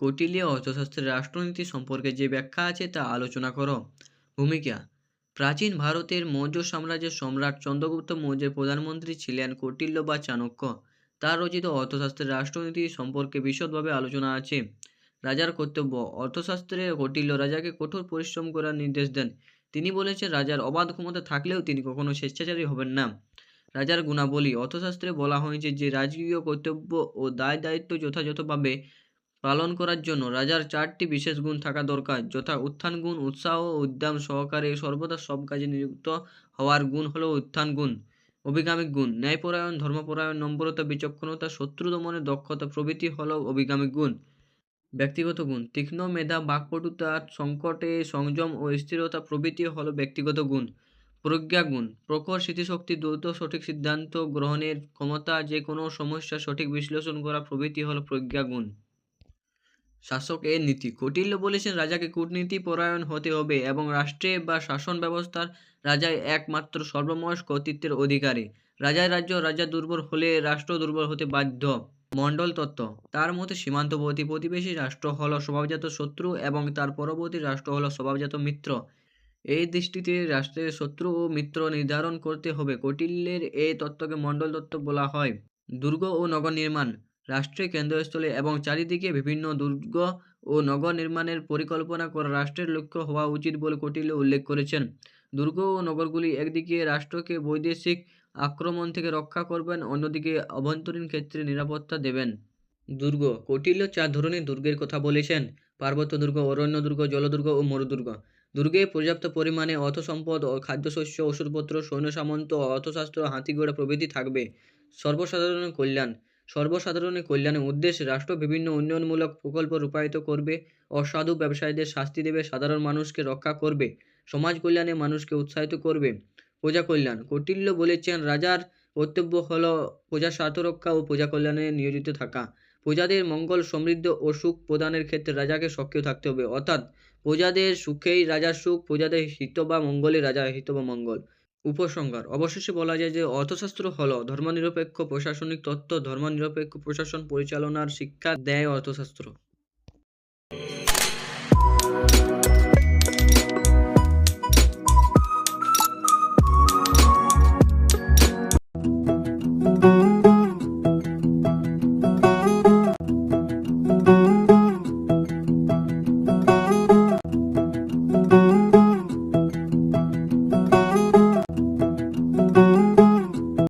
কৌটিল্য অর্থশাস্ত্রের রাষ্ট্রনীতি সম্পর্কে যে ব্যাখ্যা আছে তা আলোচনা করো। ভূমিকা, প্রাচীন ভারতের মৌর্য সাম্রাজ্যের সম্রাট চন্দ্রগুপ্ত মৌর্যের প্রধানমন্ত্রী ছিলেন কৌটিল্য বা চাণক্য। তার রচিত অর্থশাস্ত্রের রাষ্ট্রনীতি সম্পর্কে বিশদভাবে আলোচনা আছে। রাজার কর্তব্য, অর্থশাস্ত্রে কৌটিল্য রাজাকে কঠোর পরিশ্রম করার নির্দেশ দেন। তিনি বলেছেন, রাজার অবাধ ক্ষমতা থাকলেও তিনি কখনো স্বেচ্ছাচারী হবেন না। রাজার গুণাবলী, অর্থশাস্ত্রে বলা হয়েছে যে, রাজকীয় কর্তব্য ও দায় দায়িত্ব যথাযথভাবে পালন করার জন্য রাজার চারটি বিশেষ গুণ থাকা দরকার। যথা উত্থান গুণ, উৎসাহ ও উদ্যম সহকারে সর্বদা সব কাজে নিযুক্ত হওয়ার গুণ হলো উত্থান গুণ। অভিগামিক গুণ, ন্যায়পরায়ণ, ধর্মপরায়ণ, নম্রতা, বিচক্ষণতা, শত্রু দমনের দক্ষতা, প্রভৃতি হলো অভিগামিক গুণ। ব্যক্তিগত গুণ, তীক্ষ্ণ মেধা, বাকপটুতা, সংকটে সংযম ও স্থিরতা প্রভৃতি হলো ব্যক্তিগত গুণ। প্রজ্ঞা গুণ, প্রখর স্মৃতিশক্তি, দ্রুত সঠিক সিদ্ধান্ত গ্রহণের ক্ষমতা যে কোনো সমস্যা সঠিক বিশ্লেষণ করা প্রভৃতি হলো প্রজ্ঞা গুণ। শাসক এর নীতি কৌটিল্য বলেছেন, রাজাকে কূটনীতি পরায়ণ হতে হবে এবং রাষ্ট্রে বা শাসন ব্যবস্থার রাজাই একমাত্র সর্বময় কর্তৃত্বের অধিকারী। রাজার রাজ্য রাজা দুর্বল হলে রাষ্ট্র দুর্বল হতে বাধ্য। মণ্ডল তত্ত্ব। তার মতে সীমান্তবর্তী প্রতিবেশী রাষ্ট্র হল স্বভাবজাত শত্রু এবং তার পরবর্তী রাষ্ট্র হল স্বভাবজাত মিত্র। এই দৃষ্টিতে রাষ্ট্রের শত্রু ও মিত্র নির্ধারণ করতে হবে। কৌটিল্যের এই তত্ত্বকে মণ্ডল তত্ত্ব বলা হয়। দুর্গ ও নগর নির্মাণ। রাষ্ট্রের কেন্দ্রস্থলে এবং চারিদিকে বিভিন্ন দুর্গ ও নগর নির্মাণের পরিকল্পনা করা রাষ্ট্রের লক্ষ্য হওয়া উচিত বলে কৌটিল্য উল্লেখ করেছেন। দুর্গ ও নগরগুলি একদিকে রাষ্ট্রকে বৈদেশিক আক্রমণ থেকে রক্ষা করবেন, অন্যদিকে অভ্যন্তরীণ ক্ষেত্রে নিরাপত্তা দেবেন। দুর্গ, কৌটিল্য চার ধরনের দুর্গের কথা বলেছেন। পার্বত্য দুর্গ, অরণ্য দুর্গ জলদুর্গ ও মরুদুর্গ দুর্গে। পর্যাপ্ত পরিমাণে অর্থ সম্পদ ও খাদ্যশস্য, ওষুধপত্র, সৈন্য সামন্ত অর্থশাস্ত্র হাতিঘোড়া প্রভৃতি থাকবে। সর্বসাধারণের কল্যাণ। সর্বসাধারণের কল্যাণের উদ্দেশ্যে রাষ্ট্র বিভিন্ন উন্নয়নমূলক প্রকল্প রূপায়িত করবে, অসাধু ব্যবসায়ীদের শাস্তি দেবে, সাধারণ মানুষকে রক্ষা করবে, সমাজ কল্যাণে মানুষকে উৎসাহিত করবে। প্রজা কল্যাণ, কৌটিল্য বলেছেন, রাজার কর্তব্য হল প্রজা স্বার্থ রক্ষা ও প্রজা কল্যাণে নিয়োজিত থাকা। প্রজাদের মঙ্গল, সমৃদ্ধ ও সুখ প্রদানের ক্ষেত্রে রাজাকে সক্রিয় থাকতে হবে। অর্থাৎ, প্রজাদের সুখেই রাজার সুখ, প্রজাদের হিত বা মঙ্গলে রাজার হিত বা মঙ্গল। উপসংহার। অবশেষে বলা যায় যে, অর্থশাস্ত্র হল ধর্মনিরপেক্ষ প্রশাসনিক তত্ত্ব, ধর্মনিরপেক্ষ প্রশাসন পরিচালনার শিক্ষা দেয় অর্থশাস্ত্র।